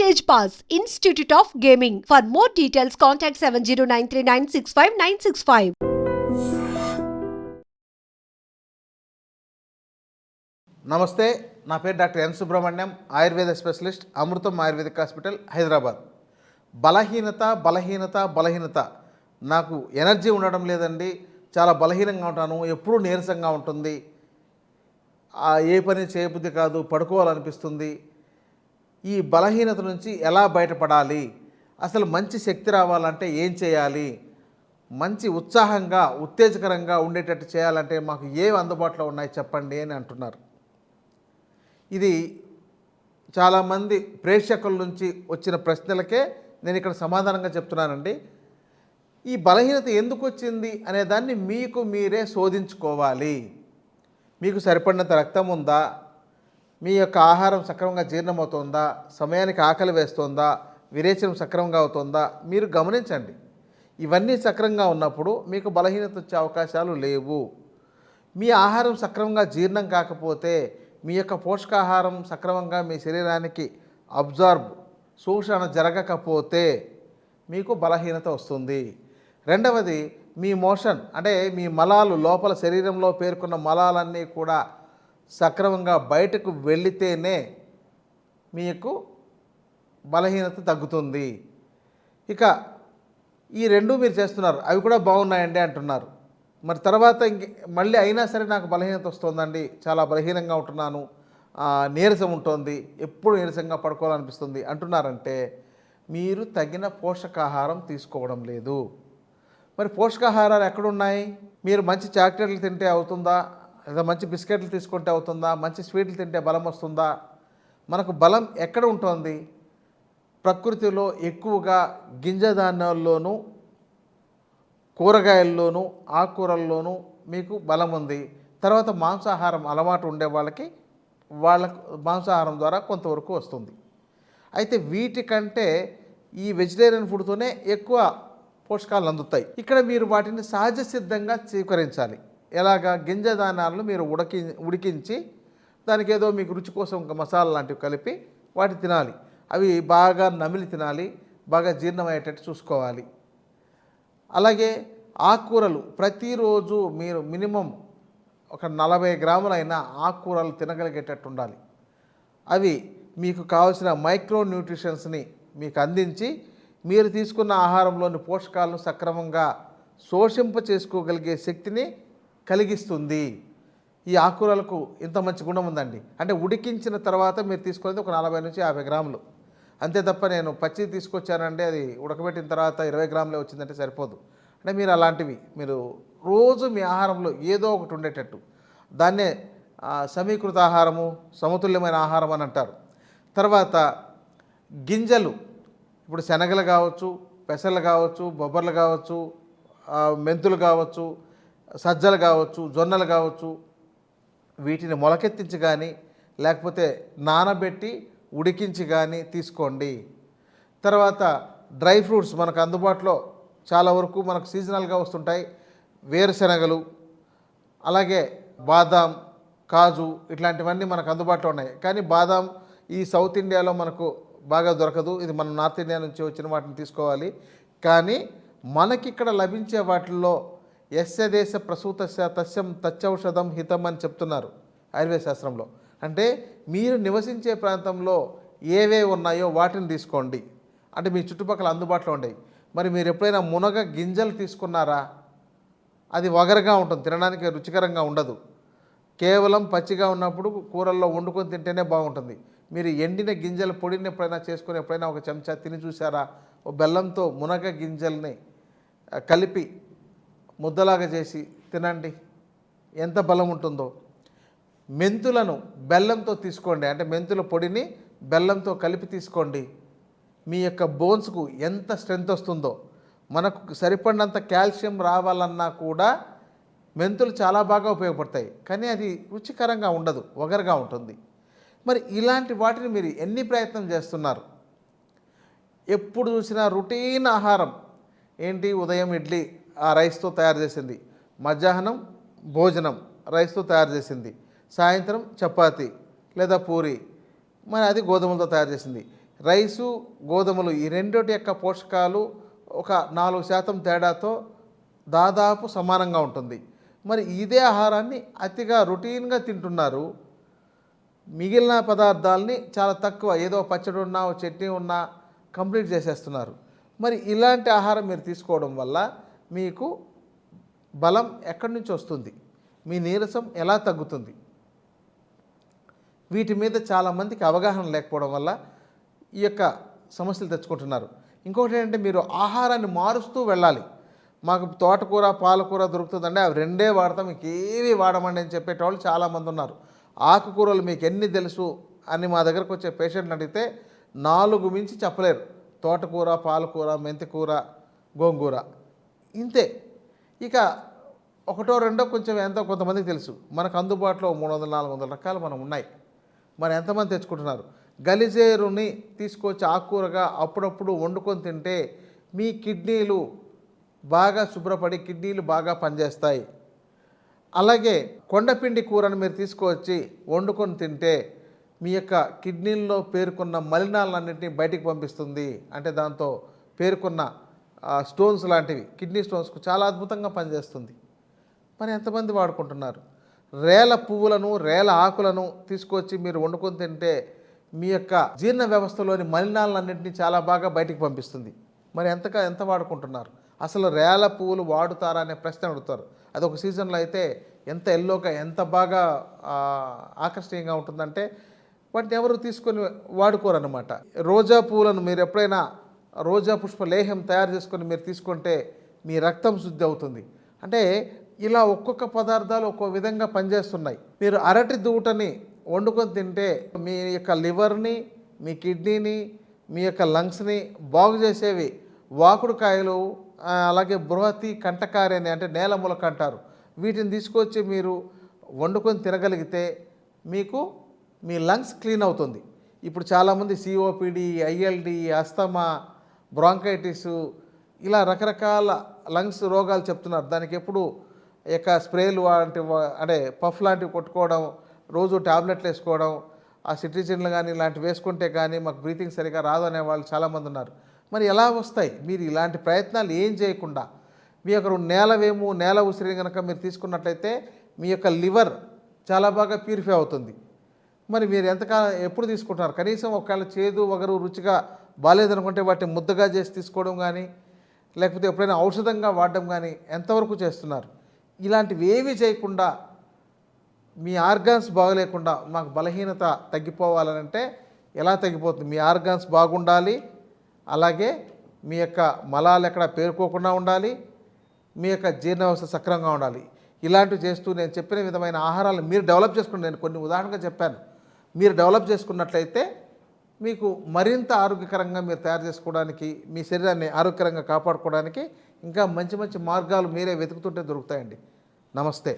Stage pass institute of gaming for details contact seven zero nine three nine six five nine six five namaste నా పేరు doctor N Subrahmanyam Ayurveda specialist Amrutham ayurvedic hospital Hyderabad. బలహీనత బలహీనత బలహీనత. నాకు energy ఉండడం లేదండి. చాలా బలహీనంగా ఉంటాను. ఎప్పుడూ నీరసంగా ఉంటుంది. ఏ పని చేయబుద్ధి కాదు పడుకోవాలనిపిస్తుంది. ఈ బలహీనత నుంచి ఎలా బయటపడాలి? అసలు మంచి శక్తి రావాలంటే ఏం చేయాలి? మంచి ఉత్సాహంగా ఉత్తేజకరంగా ఉండేటట్టు చేయాలంటే మాకు ఏవి అందుబాటులో ఉన్నాయి చెప్పండి అని అంటున్నారు. ఇది చాలామంది ప్రేక్షకుల నుంచి వచ్చిన ప్రశ్నలకే నేను ఇక్కడ సమాధానంగా చెప్తున్నానండి. ఈ బలహీనత ఎందుకు వచ్చింది అనే దాన్ని మీకు మీరే శోధించుకోవాలి. మీకు సరిపడినంత రక్తం ఉందా? మీ యొక్క ఆహారం సక్రమంగా జీర్ణమవుతుందా? సమయానికి ఆకలి వేస్తుందా? విరేచనం సక్రమంగా అవుతుందా? మీరు గమనించండి. ఇవన్నీ సక్రమంగా ఉన్నప్పుడు మీకు బలహీనత వచ్చే అవకాశాలు లేవు. మీ ఆహారం సక్రమంగా జీర్ణం కాకపోతే మీ యొక్క పోషకాహారం సక్రమంగా మీ శరీరానికి అబ్జార్బ్ శోషణ జరగకపోతే మీకు బలహీనత వస్తుంది. రెండవది మీ మోషన్ అంటే మీ మలాలు లోపల శరీరంలో పేర్కొన్న మలాలన్నీ కూడా సక్రమంగా బయటకు వెళితేనే మీకు బలహీనత తగ్గుతుంది. ఇక ఈ రెండు మీరు చేస్తున్నారు. అవి కూడా బాగున్నాయండి అంటున్నారు. మరి తర్వాత ఇంక మళ్ళీ అయినా సరే నాకు బలహీనత వస్తుందండి. చాలా బలహీనంగా ఉంటున్నాను. నీరసం ఉంటుంది. ఎప్పుడు నీరసంగా పడుకోవాలనిపిస్తుంది అంటున్నారంటే మీరు తగిన పోషకాహారం తీసుకోవడం లేదు. మరి పోషకాహారాలు ఎక్కడున్నాయి? మీరు మంచి చాక్లెట్లు తింటే అవుతుందా? లేదా మంచి బిస్కెట్లు తీసుకుంటే అవుతుందా? మంచి స్వీట్లు తింటే బలం వస్తుందా? మనకు బలం ఎక్కడ ఉంటుంది? ప్రకృతిలో ఎక్కువగా గింజ ధాన్యాల్లోనూ కూరగాయల్లోనూ ఆకుకూరల్లోనూ మీకు బలం ఉంది. తర్వాత మాంసాహారం అలవాటు ఉండే వాళ్ళకి వాళ్ళకు మాంసాహారం ద్వారా కొంతవరకు వస్తుంది. అయితే వీటికంటే ఈ వెజిటేరియన్ ఫుడ్తోనే ఎక్కువ పోషకాలు అందుతాయి. ఇక్కడ మీరు వాటిని సహజ సిద్ధంగా స్వీకరించాలి. ఎలాగా గింజ ధాన్యాలను మీరు ఉడకి ఉడికించి దానికి ఏదో మీకు రుచి కోసం ఒక మసాలా లాంటివి కలిపి వాటి తినాలి. అవి బాగా నమిలి తినాలి బాగా జీర్ణమయ్యేటట్టు చూసుకోవాలి. అలాగే ఆకుకూరలు ప్రతిరోజు మీరు మినిమం ఒక నలభై గ్రాములైన ఆకుకూరలు తినగలిగేటట్టు ఉండాలి. అవి మీకు కావలసిన మైక్రో న్యూట్రిషన్స్ని మీకు అందించి మీరు తీసుకున్న ఆహారంలోని పోషకాలను సక్రమంగా శోషింప చేసుకోగలిగే శక్తిని కలిగిస్తుంది. ఈ ఆకుకూరలకు ఇంత మంచి గుణం ఉందండి. అంటే ఉడికించిన తర్వాత మీరు తీసుకునేది ఒక నలభై నుంచి యాభై గ్రాములు. అంతే తప్ప నేను పచ్చి తీసుకొచ్చానంటే అది ఉడకబెట్టిన తర్వాత ఇరవై గ్రాములే వచ్చిందంటే సరిపోదు. అంటే మీరు అలాంటివి మీరు రోజు మీ ఆహారంలో ఏదో ఒకటి ఉండేటట్టు. దాన్నే సమీకృత ఆహారము సమతుల్యమైన ఆహారం అని అంటారు. తర్వాత గింజలు ఇప్పుడు శనగలు కావచ్చు పెసలు కావచ్చు బొబ్బర్లు కావచ్చు మెంతులు కావచ్చు సజ్జలు కావచ్చు జొన్నలు కావచ్చు వీటిని మొలకెత్తించి కానీ లేకపోతే నానబెట్టి ఉడికించి కానీ తీసుకోండి. తర్వాత డ్రై ఫ్రూట్స్ మనకు అందుబాటులో చాలా వరకు మనకు సీజనల్గా వస్తుంటాయి. వేరుశనగలు అలాగే బాదాం కాజు ఇట్లాంటివన్నీ మనకు అందుబాటులో ఉన్నాయి. కానీ బాదాం ఈ సౌత్ ఇండియాలో మనకు బాగా దొరకదు. ఇది మనం నార్త్ ఇండియా నుంచి వచ్చిన వాటిని తీసుకోవాలి. కానీ మనకి ఇక్కడ లభించే వాటిల్లో యస్య దేశ ప్రసూత తస్యం తచ్చౌషధం హితం అని చెప్తున్నారు ఆయుర్వేద శాస్త్రంలో. అంటే మీరు నివసించే ప్రాంతంలో ఏవే ఉన్నాయో వాటిని తీసుకోండి. అంటే మీ చుట్టుపక్కల అందుబాటులో ఉండేవి. మరి మీరు ఎప్పుడైనా మునగ గింజలు తీసుకున్నారా? అది వగరగా ఉంటుంది తినడానికి రుచికరంగా ఉండదు. కేవలం పచ్చిగా ఉన్నప్పుడు కూరల్లో వండుకొని తింటేనే బాగుంటుంది. మీరు ఎండిన గింజల పొడిని ఎప్పుడైనా చేసుకొని ఎప్పుడైనా ఒక చెంచా తిని చూసారా ఓ బెల్లంతో మునగ గింజల్ని కలిపి ముద్దలాగా చేసి తినండి. ఎంత బలం ఉంటుందో. మెంతులను బెల్లంతో తీసుకోండి. అంటే మెంతుల పొడిని బెల్లంతో కలిపి తీసుకోండి. మీ యొక్క బోన్స్కు ఎంత స్ట్రెంత్ వస్తుందో. మనకు సరిపడినంత కాల్షియం రావాలన్నా కూడా మెంతులు చాలా బాగా ఉపయోగపడతాయి. కానీ అది రుచికరంగా ఉండదు. ఒగరుగా ఉంటుంది. మరి ఇలాంటి వాటిని మీరు ఎన్ని ప్రయత్నం చేస్తున్నారు? ఎప్పుడు చూసినా రొటీన్ ఆహారం. ఏంటి? ఉదయం ఇడ్లీ ఆ రైస్తో తయారు చేసింది. మధ్యాహ్నం భోజనం రైస్తో తయారు చేసింది. సాయంత్రం చపాతి లేదా పూరి. మరి అది గోధుమలతో తయారు చేసింది. రైసు గోధుమలు ఈ రెండోటి యొక్క పోషకాలు ఒక నాలుగు శాతం తేడాతో దాదాపు సమానంగా ఉంటుంది. మరి ఇదే ఆహారాన్ని అతిగా రొటీన్గా తింటున్నారు. మిగిలిన పదార్థాలని చాలా తక్కువ ఏదో పచ్చడి ఉన్నా ఓ చట్నీ ఉన్నా కంప్లీట్ చేసేస్తున్నారు. మరి ఇలాంటి ఆహారం మీరు తీసుకోవడం వల్ల మీకు బలం ఎక్కడి నుంచి వస్తుంది? మీ నీరసం ఎలా తగ్గుతుంది? వీటి మీద చాలామందికి అవగాహన లేకపోవడం వల్ల ఈ యొక్క సమస్యలు తెచ్చుకుంటున్నారు. ఇంకొకటి ఏంటంటే మీరు ఆహారాన్ని మారుస్తూ వెళ్ళాలి. మాకు తోటకూర పాలకూర దొరుకుతుందండి. అవి రెండే వాడతాం. మీకు ఏవి వాడమండి అని చెప్పేటోళ్ళు చాలామంది ఉన్నారు. ఆకుకూరలు మీకు ఎన్ని తెలుసు అని మా దగ్గరకు వచ్చే పేషెంట్ని అడిగితే నాలుగు మించి చెప్పలేరు. తోటకూర పాలకూర మెంతికూర గోంగూర. ఇంతే. ఇక ఒకటో రెండో కొంచెం ఎంతో కొంతమందికి తెలుసు. మనకు అందుబాటులో మూడు వందల నాలుగు వందల రకాలు మనం ఉన్నాయి. మరి ఎంతమంది తెచ్చుకుంటున్నారు? గలిజేరుని తీసుకొచ్చి ఆకుకూరగా అప్పుడప్పుడు వండుకొని తింటే మీ కిడ్నీలు బాగా శుభ్రపడి కిడ్నీలు బాగా పనిచేస్తాయి. అలాగే కొండపిండి కూరను మీరు తీసుకువచ్చి వండుకొని తింటే మీ యొక్క కిడ్నీల్లో పేర్కొన్న మలినాలన్నింటినీ బయటికి పంపిస్తుంది. అంటే దాంతో పేర్కొన్న స్టోన్స్ లాంటివి కిడ్నీ స్టోన్స్కు చాలా అద్భుతంగా పనిచేస్తుంది. మరి ఎంతమంది వాడుకుంటున్నారు? రేల పువ్వులను రేల ఆకులను తీసుకొచ్చి మీరు వండుకొని తింటే మీ యొక్క జీర్ణ వ్యవస్థలోని మలినాలన్నింటినీ చాలా బాగా బయటికి పంపిస్తుంది. మరి ఎంతగా ఎంత వాడుకుంటున్నారు? అసలు రేల పువ్వులు వాడుతారా అనే ప్రశ్న అడుగుతారు. అది ఒక సీజన్లో అయితే ఎంత ఎల్లోగా ఎంత బాగా ఆకర్షణీయంగా ఉంటుందంటే వాటిని ఎవరు తీసుకొని వాడుకోరనమాట రోజా పువ్వులను మీరు ఎప్పుడైనా రోజా పుష్ప లేహం తయారు చేసుకొని మీరు తీసుకుంటే మీ రక్తం శుద్ధి అవుతుంది. అంటే ఇలా ఒక్కొక్క పదార్థాలు ఒక్కో విధంగా పనిచేస్తున్నాయి. మీరు అరటి దూటని వండుకొని తింటే మీ యొక్క లివర్ని మీ కిడ్నీని మీ యొక్క లంగ్స్ని బాగు చేసేవి వాకుడుకాయలు అలాగే బృహతి కంటకారి అని అంటే నేల మొలక అంటారు. వీటిని తీసుకొచ్చి మీరు వండుకొని తినగలిగితే మీకు మీ లంగ్స్ క్లీన్ అవుతుంది. ఇప్పుడు చాలామంది సిఓపిడి ఐఎల్డి అస్తమా బ్రాంకైటిస్ ఇలా రకరకాల లంగ్స్ రోగాలు చెప్తున్నారు. దానికి ఎప్పుడు యొక్క స్ప్రేలు లాంటి వా- అంటే పఫ్ లాంటివి కొట్టుకోవడం రోజు టాబ్లెట్లు వేసుకోవడం ఆ సిట్రిజిన్లు కానీ ఇలాంటివి వేసుకుంటే కానీ మాకు బ్రీతింగ్ సరిగా రాదు అనే వాళ్ళు చాలామంది ఉన్నారు. మరి ఎలా వస్తాయి? మీరు ఇలాంటి ప్రయత్నాలు ఏం చేయకుండా మీ యొక్క నేలవేము నేల ఉసిరి కనుక మీరు తీసుకున్నట్లయితే మీ యొక్క లివర్ చాలా బాగా ప్యూరిఫై అవుతుంది. మరి మీరు ఎంతకాలం ఎప్పుడు తీసుకుంటున్నారు? కనీసం ఒకవేళ చేదు వగరు రుచిగా బాగాలేదనుకుంటే వాటిని ముద్దగా చేసి తీసుకోవడం కానీ లేకపోతే ఎప్పుడైనా ఔషధంగా వాడడం కానీ ఎంతవరకు చేస్తున్నారు? ఇలాంటివి ఏమీ చేయకుండా మీ ఆర్గాన్స్ బాగలేకుండా మాకు బలహీనత తగ్గిపోవాలనంటే ఎలా తగ్గిపోతుంది? మీ ఆర్గాన్స్ బాగుండాలి అలాగే మీ యొక్క మలాలు ఎక్కడ పేరుకోకుండా ఉండాలి మీ యొక్క జీర్ణ వ్యవస్థ సక్రమంగా ఉండాలి. ఇలాంటివి చేస్తూ నేను చెప్పిన విధమైన ఆహారాలు మీరు డెవలప్ చేసుకుని నేను కొన్ని ఉదాహరణగా చెప్పాను. మీరు డెవలప్ చేసుకున్నట్లయితే మీకు మరింత ఆరోగ్యకరంగా మీరు తయారు చేసుకోవడానికి మీ శరీరాన్ని ఆరోగ్యకరంగా కాపాడుకోవడానికి ఇంకా మంచి మంచి మార్గాలు మీరే వెతుకుతుంటే దొరుకుతాయండి. నమస్తే.